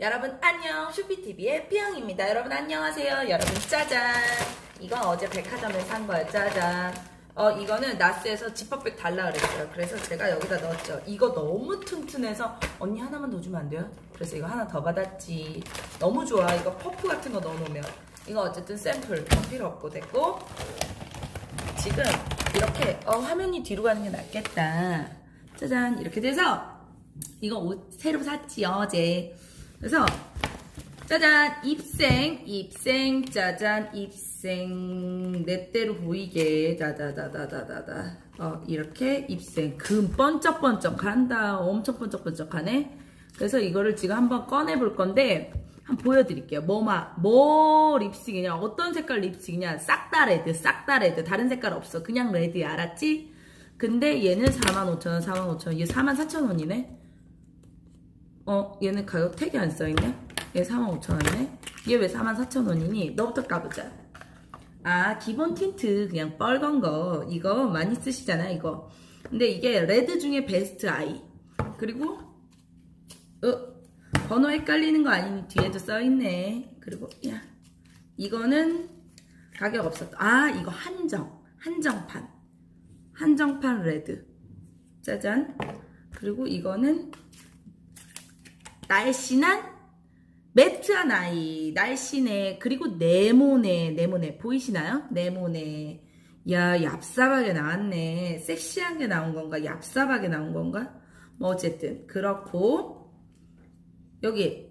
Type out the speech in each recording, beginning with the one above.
여러분 안녕. 슈피TV의 피영입니다. 여러분 안녕하세요. 여러분 짜잔. 이건 어제 백화점에서 산 거예요. 짜잔. 어 이거는 나스에서 지퍼백 달라 그랬어요. 그래서 제가 여기다 넣었죠. 이거 너무 튼튼해서 언니 하나만 더 주면 안 돼요? 그래서 이거 하나 더 받았지. 너무 좋아. 이거 퍼프 같은 거 넣어놓으면. 이거 어쨌든 샘플 더 필요 없고 됐고. 지금 이렇게 어 화면이 뒤로 가는 게 낫겠다. 짜잔. 이렇게 돼서 이거 옷 새로 샀지 어제 그래서 짜잔 입생 입생 짜잔 입생. 내 때로 보이게. 짜자자자자자자 어 이렇게 입생. 금 번쩍번쩍한다. 엄청 번쩍번쩍하네. 그래서 이거를 지금 한번 꺼내 볼 건데 한번 보여드릴게요. 뭐마 뭐 립스틱이냐 어떤 색깔 립스틱이냐. 싹 다 레드 싹 다 레드. 다른 색깔 없어. 그냥 레드야 알았지? 근데 얘는 45,000원 45,000원. 얘 44,000원이네 어, 얘는 가격 택이 안 써있네? 얘 45,000원이네? 얘 왜 44,000원이니? 너부터 까보자. 아, 기본 틴트, 그냥 빨간 거. 이거 많이 쓰시잖아, 이거. 근데 이게 레드 중에 베스트 아이. 그리고, 어, 번호 헷갈리는 거 아니니 뒤에도 써있네. 그리고, 야, 이거는 가격 없었다. 아, 이거 한정. 한정판. 한정판 레드. 짜잔. 그리고 이거는 날씬한 매트한 아이 날씬해. 그리고 네모네 네모네. 보이시나요? 네모네. 야 얍삽하게 나왔네. 섹시하게 나온 건가? 얍삽하게 나온 건가? 뭐 어쨌든 그렇고. 여기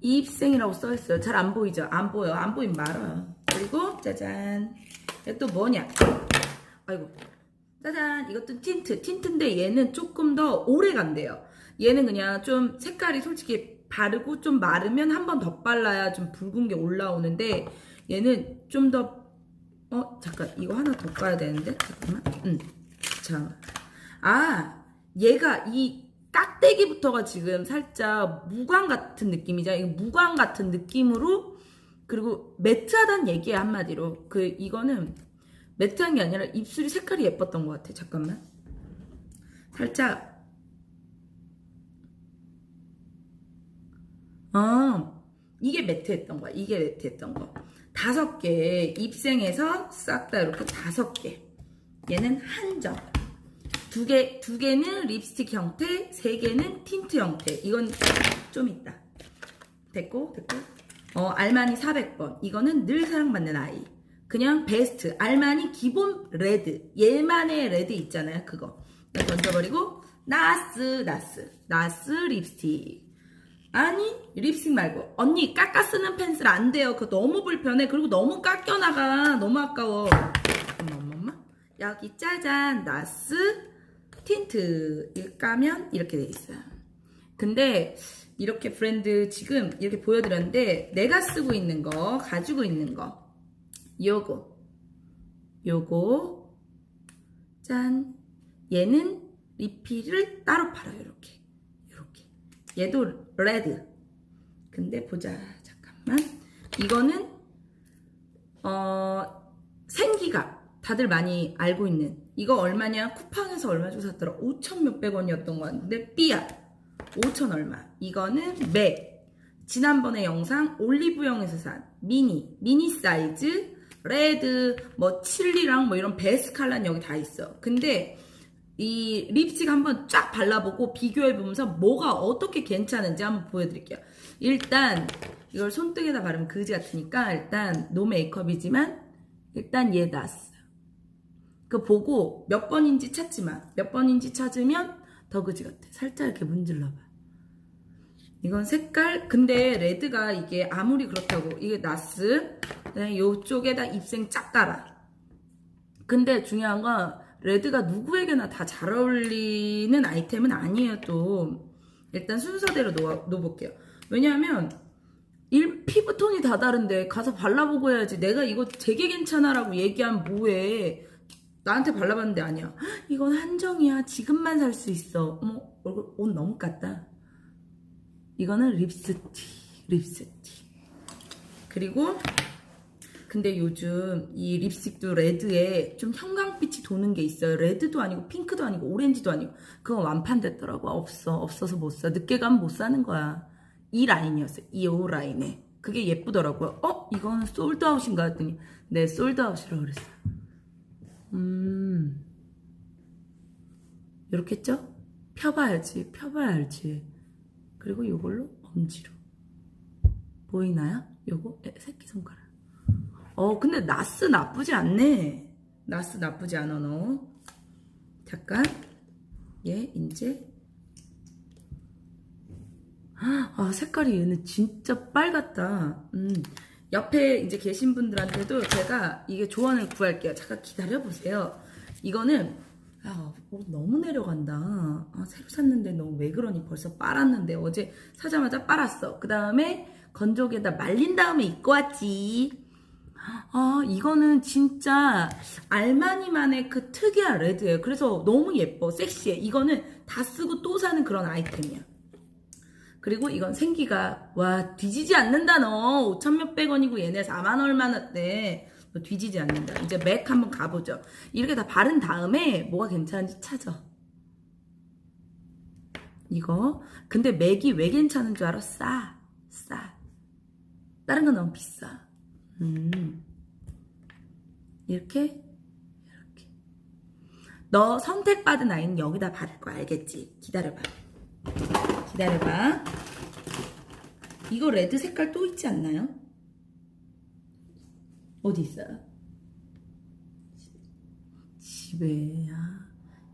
입생이라고 써있어요. 잘 안 보이죠? 안 보여. 안 보이면 말아요. 그리고 짜잔. 또 뭐냐? 아이고. 짜잔. 이것도 틴트. 틴트인데 얘는 조금 더 오래 간대요 얘는 그냥 좀 색깔이 솔직히 바르고 좀 마르면 한 번 더 발라야 좀 붉은 게 올라오는데 얘는 좀 더 어 잠깐 이거 하나 더 까야 되는데? 잠깐만. 음 자 아 얘가 이 깍대기부터가 지금 살짝 무광 같은 느낌이죠 이거 무광 같은 느낌으로 그리고 매트하다는 얘기야 한마디로. 그 이거는 매트한 게 아니라 입술이 색깔이 예뻤던 것 같아. 잠깐만. 살짝 어, 이게 매트했던 거야. 이게 매트했던 거. 다섯 개 입생에서 싹 다 이렇게 다섯 개. 얘는 한정. 두 개, 두 개는 립스틱 형태, 세 개는 틴트 형태. 이건 좀 있다. 됐고, 됐고. 어, 알마니 400번. 이거는 늘 사랑받는 아이. 그냥 베스트. 알마니 기본 레드. 얘만의 레드 있잖아요. 그거. 던져버리고, 나스, 나스. 나스 립스틱. 아니 립스틱 말고. 언니 깎아 쓰는 펜슬 안 돼요. 그거 너무 불편해. 그리고 너무 깎여 나가. 너무 아까워. 엄마 엄마 엄마. 여기 짜잔. 나스 틴트. 이거 까면 이렇게 돼 있어요. 근데 이렇게 브랜드 지금 이렇게 보여드렸는데 내가 쓰고 있는 거 가지고 있는 거. 요거. 요거. 짠. 얘는 리필을 따로 팔아요 이렇게 얘도 레드. 근데 보자. 잠깐만. 이거는 어 생기가 다들 많이 알고 있는 이거 얼마냐? 쿠팡에서 얼마 주고 샀더라? 5천 몇백 원이었던 거 같은데 삐야 5천 얼마. 이거는 맥. 지난번에 영상 올리브영에서 산 미니 미니 사이즈 레드 뭐 칠리랑 뭐 이런 컬러는 여기 다 있어. 근데 이 립스틱 한번 쫙 발라보고 비교해보면서 뭐가 어떻게 괜찮은지 한번 보여드릴게요. 일단 이걸 손등에다 바르면 그지 같으니까 일단 노 메이크업이지만 일단 얘 놨어. 그 보고 몇 번인지 찾지 마. 몇 번인지 찾으면 더 그지 같아. 살짝 이렇게 문질러봐. 이건 색깔 근데 레드가 이게 아무리 그렇다고 이게 나스 그다음에 요쪽에다 입생 쫙 깔아. 근데 중요한 건 레드가 누구에게나 다 잘 어울리는 아이템은 아니에요 또. 일단 순서대로 놓아, 놓아볼게요. 왜냐하면 일, 피부톤이 다 다른데 가서 발라보고 해야지. 내가 이거 되게 괜찮아 라고 얘기하면 뭐해 나한테 발라봤는데 아니야 이건 한정이야. 지금만 살 수 있어. 어머 얼굴 옷 너무 깠다. 이거는 립스틱 립스틱. 그리고 근데 요즘 이 립스틱도 레드에 좀 형광빛이 도는 게 있어요. 레드도 아니고 핑크도 아니고 오렌지도 아니고 그건 완판됐더라고. 없어. 없어서 못 사. 늦게 가면 못 사는 거야. 이 라인이었어요. 이 오 라인에. 그게 예쁘더라고요. 어? 이거는 솔드아웃인가 했더니 네 솔드아웃이라고 그랬어요. 음 이렇게 했죠? 펴봐야지 펴봐야 알지. 그리고 이걸로 엄지로 보이나요? 요거 에, 새끼손가락. 어 근데 나스 나쁘지 않네. 나스 나쁘지 않아 너. 잠깐 얘 이제 아 색깔이 얘는 진짜 빨갛다. 음 옆에 이제 계신 분들한테도 제가 이게 조언을 구할게요. 잠깐 기다려 보세요. 이거는 아 어, 너무 내려간다. 아, 새로 샀는데 너왜 그러니 벌써 빨았는데 어제 사자마자 빨았어. 그 다음에 건조기에다 말린 다음에 입고 왔지. 아, 이거는 진짜 알마니만의 그 특이한 레드예요. 그래서 너무 예뻐, 섹시해. 이거는 다 쓰고 또 사는 그런 아이템이야. 그리고 이건 생기가 와 뒤지지 않는다 너 5천 몇백 원이고 얘네 4만 얼마나대 너 뒤지지 않는다 이제 맥 한번 가보죠 이렇게 다 바른 다음에 뭐가 괜찮은지 찾아 이거 근데 맥이 왜 괜찮은 줄 알아? 싸 싸. 다른 건 너무 비싸 음. 이렇게 이렇게. 너 선택받은 아이는 여기다 바를 거야. 알겠지? 기다려봐. 기다려봐. 이거 레드 색깔 또 있지 않나요? 어디 있어요? 집에야.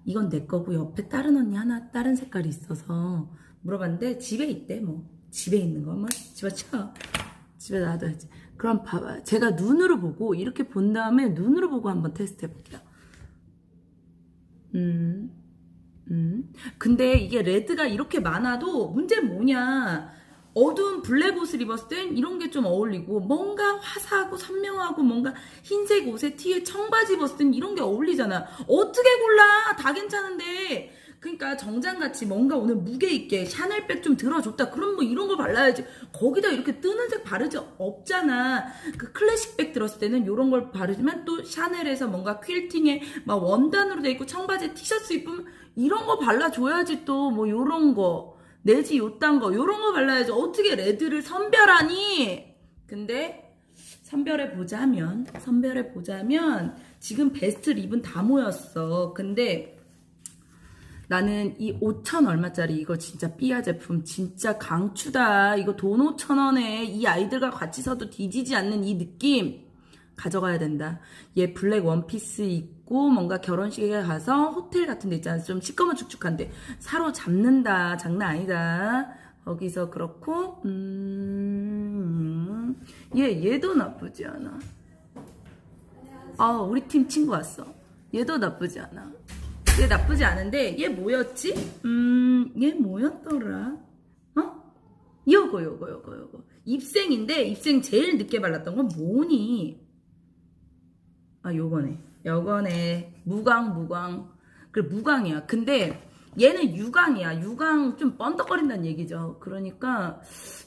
이건 내 거고 옆에 다른 언니 하나 다른 색깔이 있어서 물어봤는데 집에 있대 뭐. 집에 있는 거뭐. 집어쳐. 집에 놔둬야지 그럼 봐봐 제가 눈으로 보고 이렇게 본 다음에 눈으로 보고 한번 테스트 해볼게요 음, 음. 근데 이게 레드가 이렇게 많아도 문제는 뭐냐. 어두운 블랙 옷을 입었을 땐 이런 게 좀 어울리고 뭔가 화사하고 선명하고 뭔가 흰색 옷에 티에 청바지 입었을 땐 이런 게 어울리잖아. 어떻게 골라? 다 괜찮은데 그러니까 정장같이 뭔가 오늘 무게 있게 샤넬백 좀 들어줬다. 그럼 뭐 이런 걸 발라야지. 거기다 이렇게 뜨는 색 바르지 없잖아. 그 클래식백 들었을 때는 이런 걸 바르지만 또 샤넬에서 뭔가 퀼팅에 막 원단으로 돼 있고 청바지에 티셔츠 입으면 이런 거 발라줘야지 또뭐 이런 거. 내지 요딴 거. 요런 거 발라야지. 어떻게 레드를 선별하니? 근데 선별해 보자면 선별해 보자면 지금 베스트 립은 다 모였어. 근데 나는 이 5천 얼마짜리 이거 진짜 삐아 제품 진짜 강추다. 이거 돈 5천 원에 이 아이들과 같이 서도 뒤지지 않는 이 느낌 가져가야 된다. 얘 블랙 원피스 입고 뭔가 결혼식에 가서 호텔 같은 데 있잖아. 좀 시꺼먼 축축한데 사로 잡는다. 장난 아니다. 거기서 그렇고 음 얘 얘도 나쁘지 않아. 아 우리 팀 친구 왔어. 얘도 나쁘지 않아 얘 나쁘지 않은데 얘 뭐였지? 음, 얘 뭐였더라? 어? 요거 요거 요거 요거 입생인데 입생 제일 늦게 발랐던 건 뭐니? 아 요거네 요거네 무광 무광 그래 무광이야 근데 얘는 유광이야. 유광 좀 뻔떡거린다는 얘기죠. 그러니까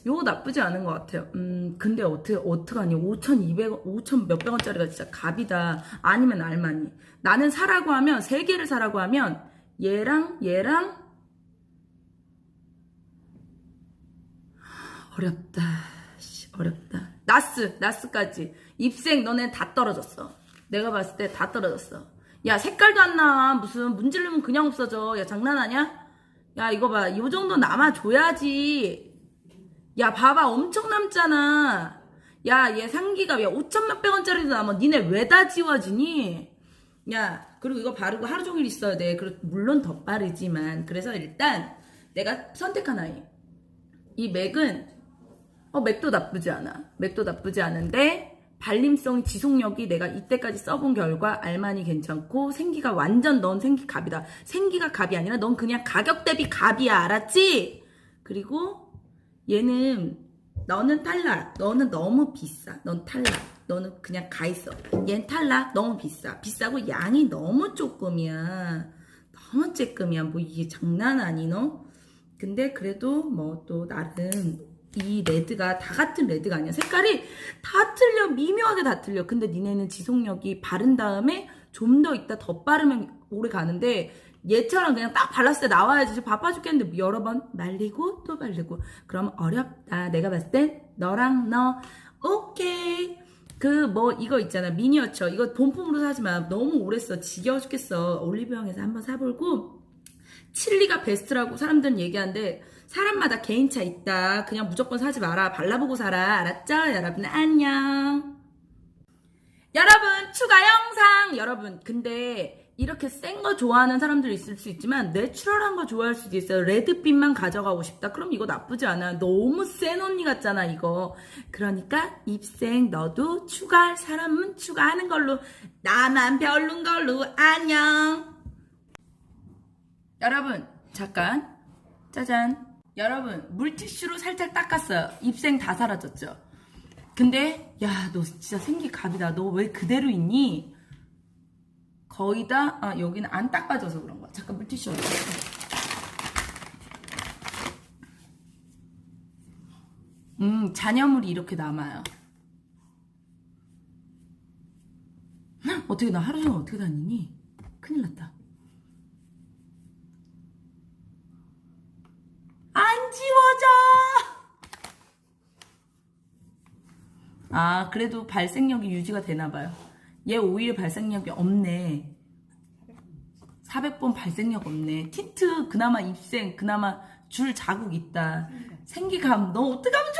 요거 나쁘지 않은 것 같아요. 음 근데 어떻게 어떡하니? 5,200원 5,000 몇백 원짜리가 진짜 갑이다. 아니면 알마니 나는 사라고 하면 세 개를 사라고 하면 얘랑 얘랑 어렵다. 씨, 어렵다. 나스 나스까지. 입생 너네 다 떨어졌어. 내가 봤을 때 다 떨어졌어 야 색깔도 안나 무슨 문지르면 그냥 없어져. 야 장난하냐? 야 이거 봐이 정도 남아줘야지. 야 봐봐. 엄청 남잖아. 야 얘 상기가 야 5천 몇 백 원짜리도 남아. 니네 왜 다 지워지니? 야 그리고 이거 바르고 하루 종일 있어야 돼. 물론 더 빠르지만. 그래서 일단 내가 선택한 아이. 이 맥은 어 맥도 나쁘지 않아. 맥도 나쁘지 않은데 발림성 지속력이 내가 이때까지 써본 결과 알만이 괜찮고 생기가 완전 넌 생기 갑이다. 생기가 갑이 아니라 넌 그냥 가격 대비 갑이야. 알았지? 그리고 얘는 너는 탈락. 너는 너무 비싸. 넌 탈락. 너는 그냥 가 있어. 얜 탈락. 너무 비싸. 비싸고 양이 너무 조금이야. 너무 쬐끔이야. 뭐 이게 장난 아니 너? 근데 그래도 뭐 또 나름 이 레드가 다 같은 레드가 아니야. 색깔이 다 틀려. 미묘하게 다 틀려. 근데 니네는 지속력이 바른 다음에 좀 더 있다 더 빠르면 오래 가는데 얘처럼 그냥 딱 발랐을 때 나와야지. 저 바빠 죽겠는데 여러 번 말리고 또 말리고. 그럼 어렵다. 내가 봤을 땐 너랑 너. 오케이. 그 뭐 이거 있잖아. 미니어처. 이거 본품으로 사지만 너무 오래 써. 지겨워 죽겠어. 올리브영에서 한번 사볼고. 칠리가 베스트라고 사람들은 얘기하는데 사람마다 개인차 있다. 그냥 무조건 사지 마라. 발라보고 사라 알았죠? 여러분 안녕. 여러분 추가 영상! 여러분 근데 이렇게 센 거 좋아하는 사람들 있을 수 있지만 내추럴한 거 좋아할 수도 있어요. 레드빛만 가져가고 싶다. 그럼 이거 나쁘지 않아 너무 센 언니 같잖아 이거. 그러니까 입생 너도 추가할 사람은 추가하는 걸로. 나만 별론 걸로. 안녕. 여러분 잠깐. 짜잔 여러분 물티슈로 살짝 닦았어요 입생 다 사라졌죠 근데 야 너 진짜 생기 갑이다 너 왜 그대로 있니? 거의 다 아, 여기는 안 닦아져서 그런 거야 잠깐 물티슈 어디 있어? 음 잔여물이 이렇게 남아요 헉, 어떻게 나 하루 종일 어떻게 다니니? 큰일 났다 안 지워져 아, 그래도 발생력이 유지가 되나 봐요. 얘 오히려 발생력이 없네. 400번 발생력 없네. 틴트 그나마 입생 그나마 줄 자국 있다. 생기감 너 어떡하면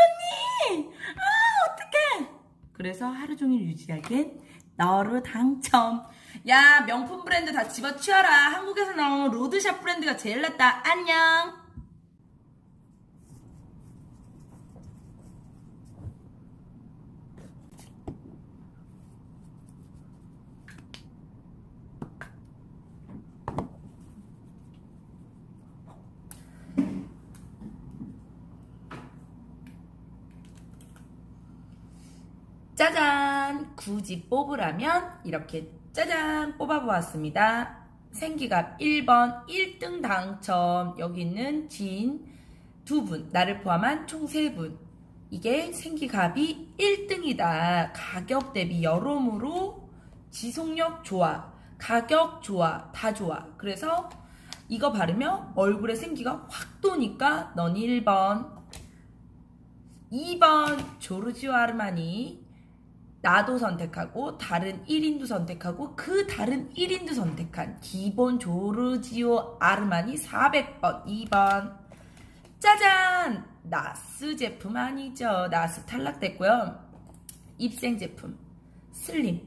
좋니? 아, 어떡해. 그래서 하루 종일 유지하기엔 너로 당첨. 야, 명품 브랜드 다 집어치워라. 한국에서 나온 로드샵 브랜드가 제일 낫다. 안녕. 짜잔! 굳이 뽑으라면 이렇게 짜잔! 뽑아보았습니다. 생기갑 1번 1등 당첨. 여기 있는 지인 두 분, 나를 포함한 총 세 분. 이게 생기갑이 1등이다. 가격 대비 여러모로 지속력 좋아. 가격 좋아. 다 좋아. 그래서 이거 바르면 얼굴에 생기가 확 도니까 넌 1번. 2번 조르지오 아르마니 나도 선택하고 다른 1인도 선택하고 그 다른 1인도 선택한 기본 조르지오 아르마니 400번 2번. 짜잔! 나스 제품 아니죠. 나스 탈락됐고요. 입생 제품. 슬림.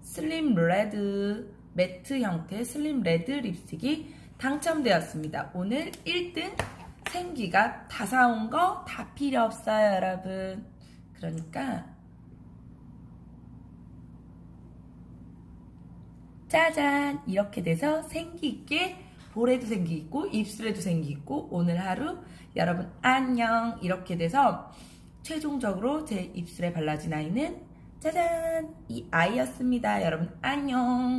슬림 레드. 매트 형태 슬림 레드 립스틱이 당첨되었습니다. 오늘 1등 생기가 다 사온 거 다 필요 없어요 여러분. 그러니까 짜잔! 이렇게 돼서 생기 있게 볼에도 생기 있고 입술에도 생기 있고 오늘 하루 여러분 안녕! 이렇게 돼서 최종적으로 제 입술에 발라진 아이는 짜잔! 이 아이였습니다. 여러분 안녕